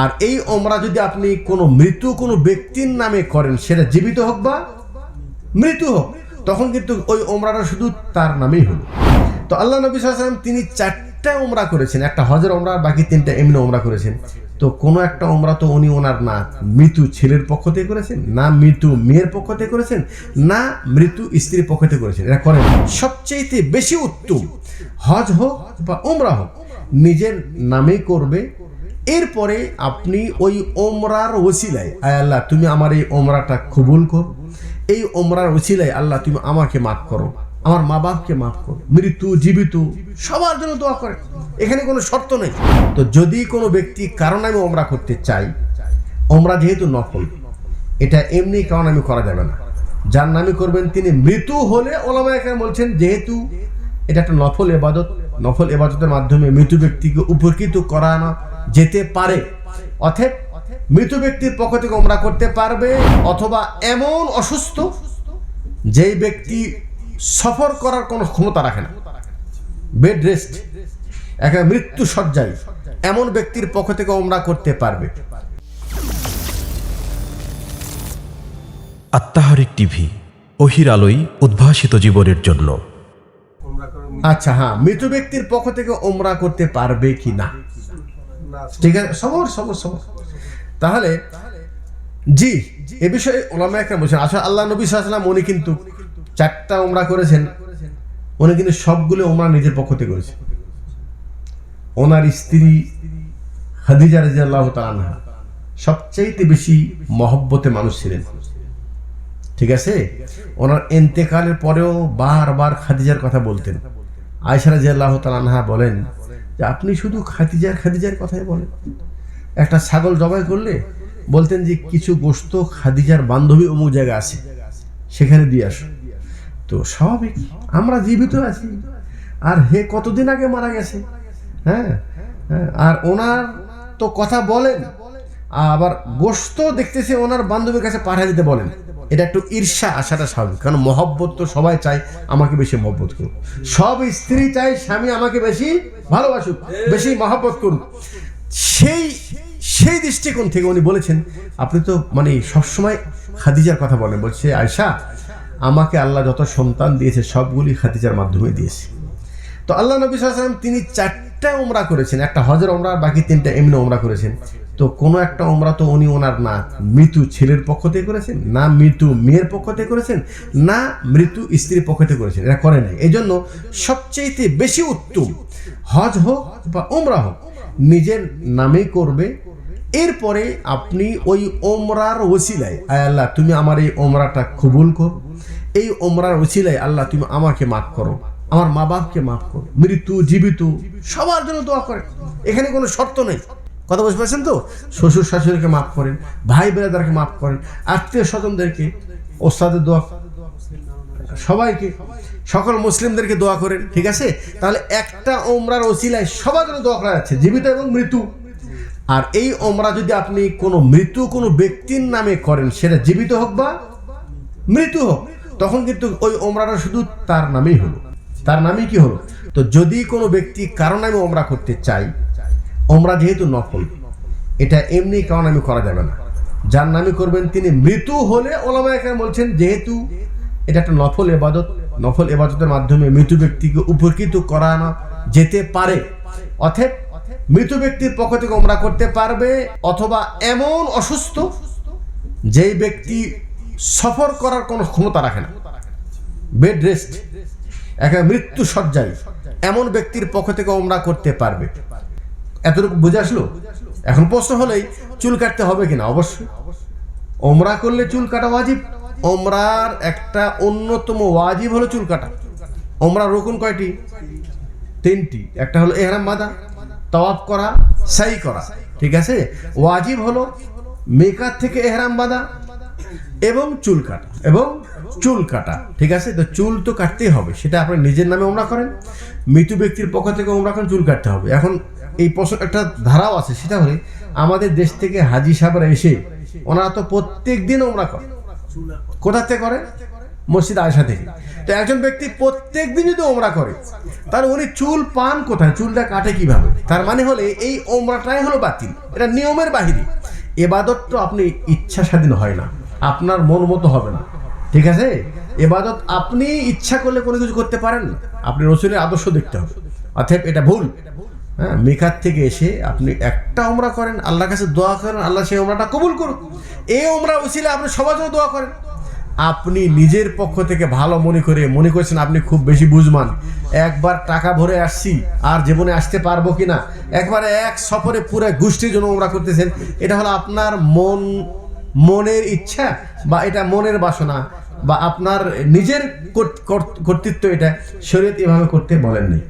আর এই ওমরা যদি আপনি কোনো মৃত্যু কোনো ব্যক্তির নামে করেন, সেটা জীবিত হোক বা মৃত্যু হোক, তখন কিন্তু ওই ওমরাটা শুধু তার নামেই হলো। তো আল্লাহ নবী সাল্লাম তিনি চারটা ওমরা করেছেন। একটা হজর ওমরা বাকি তিনটা এমনি ওমরা করেছেন। তো কোনো একটা ওমরা তো উনি ওনার না মৃত্যু ছেলের পক্ষ থেকে করেছেন, না মৃত্যু মেয়ের পক্ষ থেকে করেছেন, না মৃত্যু স্ত্রীর পক্ষ থেকে করেছেন। এটা করেন সবচেয়ে বেশি উত্তম। হজ হোক বা ওমরা হোক, নিজের নামেই করবে এরপরে আপনি ওই ওমরার ওসিলায়, আয় আল্লাহ, তুমি আমার এই ওমরাটা কবুল করো। এই ওমরার ওসিলায় আল্লাহ, তুমি আমাকে মাফ করো। আমার মা বাপকে মাফ করো। মৃত্যু, জীবিত, সবার জন্য দোয়া করে। এখানে কোনো শর্ত নেই। তো যদি কোনো ব্যক্তি কারণ আমি ওমরা করতে চাই, ওমরা যেহেতু নফল এটা এমনি কারণ আমি করা যাবে না। যার নামে করবেন তিনি মৃত্যু হলে ওলামা এখানে বলছেন, যেহেতু এটা একটা নফল এবাদত নফল এবাদতের মাধ্যমে মৃত ব্যক্তিকে উপকৃত করানো যেতে পারে। অথব মৃত ব্যক্তির পক্ষ থেকে ওমরা করতে পারবে অথবা এমন অসুস্থ যেই ব্যক্তি সফর করার কোনো ক্ষমতা রাখে না। বেড রেস্ট একে মৃত্যু সজ্জায় এমন ব্যক্তির পক্ষ থেকে ওমরা করতে পারবে। আত্মাহারিক টিভি অহির আলোয় উদ্ভাসিত জীবনের জন্য। আচ্ছা হ্যাঁ মৃত ব্যক্তির পক্ষ থেকে ওমরা করতে পারবে কি না? ঠিক আছে? সবর সবর সবর। তাহলে, জি, এ বিষয়ে ওলামা একটা বলছেন, আসলে আল্লাহ নবী সাল্লাম উনি কিন্তু চারটা ওমরা করেছেন। উনি কিন্তু সবগুলো ওমরা নিজের পক্ষ থেকে করেছেন। ওনার স্ত্রী হাদিজা রাজিয়াল্লাহ তাআলা সবচাইতে বেশি মহব্বতে মানুষ ছিলেন। ঠিক আছে? ওনার এন্তেকালের পরেও বারবার খাদিজার কথা বলতেন। আয়সারা জিয়াল্লাহ তালানহা বলেন যে আপনি শুধু খাদিজার খাদিজার কথাই বলেন। একটা ছাগল জবাই করলে বলতেন যে কিছু গোস্ত খাদিজার বান্ধবী অমুক জায়গা আছে সেখানে দিয়ে আসো তো স্বাভাবিক আমরা জীবিত আছি। আর হে কতদিন আগে মারা গেছে? হ্যাঁ হ্যাঁ, আর ওনার তো কথা বলেন আবার গোস্ত দেখতেছে ওনার বান্ধবীর কাছে পাঠিয়ে দিতে বলেন। এটা একটু ঈর্ষা আসাটা স্বাভাবিক। কারণ মহব্বত তো সবাই চায় আমাকে বেশি মহব্বত করুক। সব স্ত্রী চায় স্বামী আমাকে বেশি ভালোবাসুক, বেশি মহব্বত করুক। সেই সেই দৃষ্টিকোণ থেকে উনি বলেছেন, আপনি তো মানে সবসময় খাদিজার কথা বলেন। বলছে আয়সা আমাকে আল্লাহ যত সন্তান দিয়েছে, সবগুলি খাদিজার মাধ্যমে দিয়েছে। তো আল্লাহ নবী সাল্লাম তিনি চারটা ওমরা করেছেন, একটা হজর ওমরা বাকি তিনটা এমনি ওমরা করেছেন। তো কোনো একটা ওমরা তো উনি ওনার না মৃত্যু ছেলের পক্ষ থেকে করেছেন, না মৃত্যু মেয়ের পক্ষ থেকে করেছেন, না মৃত্যু স্ত্রীর পক্ষ থেকে করেছেন। এটা করে নাই। এই জন্য সবচেয়ে বেশি উত্তম হজ হোক বা ওমরা হোক, নিজের নামেই করবে। এরপরে আপনি ওই ওমরার ওসিলায়, আয় আল্লাহ, তুমি আমার এই ওমরাটা কবুল করো। এই ওমরার ওসিলায় আল্লাহ, তুমি আমাকে মাফ করো। আমার মা বাপকে মাফ করো। মৃত্যু, জীবিত, সবার জন্য দোয়া করে এখানে কোনো শর্ত নেই। কথা বুঝতে পারছেন তো? শ্বশুর শাশুড়িকে মাফ করেন, ভাই বেড়াদারকে মাফ করেন, আত্মীয় স্বজনদেরকে ওস্তাদের দোয়া সবাইকে, সকল মুসলিমদেরকে দোয়া করেন, ঠিক আছে? তাহলে একটা ওমরার ওসিলায় সবার জন্য দোয়া করা যাচ্ছে, জীবিত এবং মৃত্যু। আর এই ওমরা যদি আপনি কোনো মৃত্যু কোনো ব্যক্তির নামে করেন, সেটা জীবিত হোক বা মৃত্যু হোক, তখন কিন্তু ওই ওমরাটা শুধু তার নামেই হলো। তার নামেই কি হলো? তো যদি কোনো ব্যক্তি কারণ আমি ওমরা করতে চাই ওমরা যেহেতু নফল এটা এমনি কারণ আমি করা যাবে না। যার নামে করবেন তিনি মৃত্যু হলে ওলামা এখানে বলছেন, যেহেতু এটা একটা নফল এবাদত, নফল এবাদতের মাধ্যমে মৃত ব্যক্তিকে উপকৃত করানো যেতে পারে। অথব মৃত ব্যক্তির পক্ষ থেকে ওমরা করতে পারবে, অথবা এমন অসুস্থ যেই ব্যক্তি সফর করার কোনো ক্ষমতা রাখে না। বেড রেস্ট একে মৃত্যু সজ্জায় এমন ব্যক্তির পক্ষ থেকে ওমরা করতে পারবে। এতটুকু বুঝে আসলো? এখন প্রশ্ন হলেই চুল কাটতে হবে কিনা? অবশ্যই। ওমরা করলে চুল কাটা ওয়াজিব। ওমরার একটা অন্যতম ওয়াজিব হলো চুল কাটা। ওমরা রকুন কয়টি? তিনটি। একটা হলো এহরাম বাঁধা তওয়াফ করা, সাই করা। ঠিক আছে? ওয়াজিব হলো মেকার থেকে এহরাম বাঁধা এবং চুল কাটা। এবং চুল কাটা, ঠিক আছে? তো চুল তো কাটতেই হবে, সেটা আপনি নিজের নামে ওমরা করেন, মৃত ব্যক্তির পক্ষ থেকে ওমরা করেন, চুল কাটতে হবে। এখন এই প্রশ্ন একটা ধারাও আছে, সেটা হলে, আমাদের দেশ থেকে হাজি সাহেবরা এসে, ওনারা তো প্রত্যেক দিন ওমরা করে। কোথা থেকে করে? মসজিদ আয়সা থেকে। তো একজন ব্যক্তি প্রত্যেক দিন যদি ওমরা করে, তাহলে উনি চুল পান কোথায়? চুলটা কাটে কীভাবে? তার মানে হলে, এই ওমরাটাই হলো বাতিল। এটা নিয়মের বাহিরে। এবাদত তো আপনি ইচ্ছা স্বাধীন হয় না। আপনার মন মতো হবে না। ঠিক আছে? এবাদত আপনি ইচ্ছা করলে কোনো কিছু করতে পারেন না। আপনি রসুলের আদর্শ দেখতে হবে। অতএব এটা ভুল। হ্যাঁ মেকার থেকে এসে আপনি একটা ওমরা করেন, আল্লাহর কাছে দোয়া করেন, আল্লাহ সেই ওমরাটা কবুল করুন এই ওমরা উচিলে আপনি সবার জন্য দোয়া করেন। আপনি নিজের পক্ষ থেকে ভালো মনে করে, মনে করছেন আপনি খুব বেশি বুঝমান। একবার টাকা ভরে আসছি, আর জীবনে আসতে পারব কিনা? একবারে এক সফরে পুরো গোষ্ঠীর জন্য ওমরা করতেছেন। এটা হলো আপনার মন, মনের ইচ্ছা বা এটা মনের বাসনা। বা আপনার নিজের কর্ত- কর্ত- কর্তৃত্ব এটা শরীয়ত এভাবে করতে বলেননি।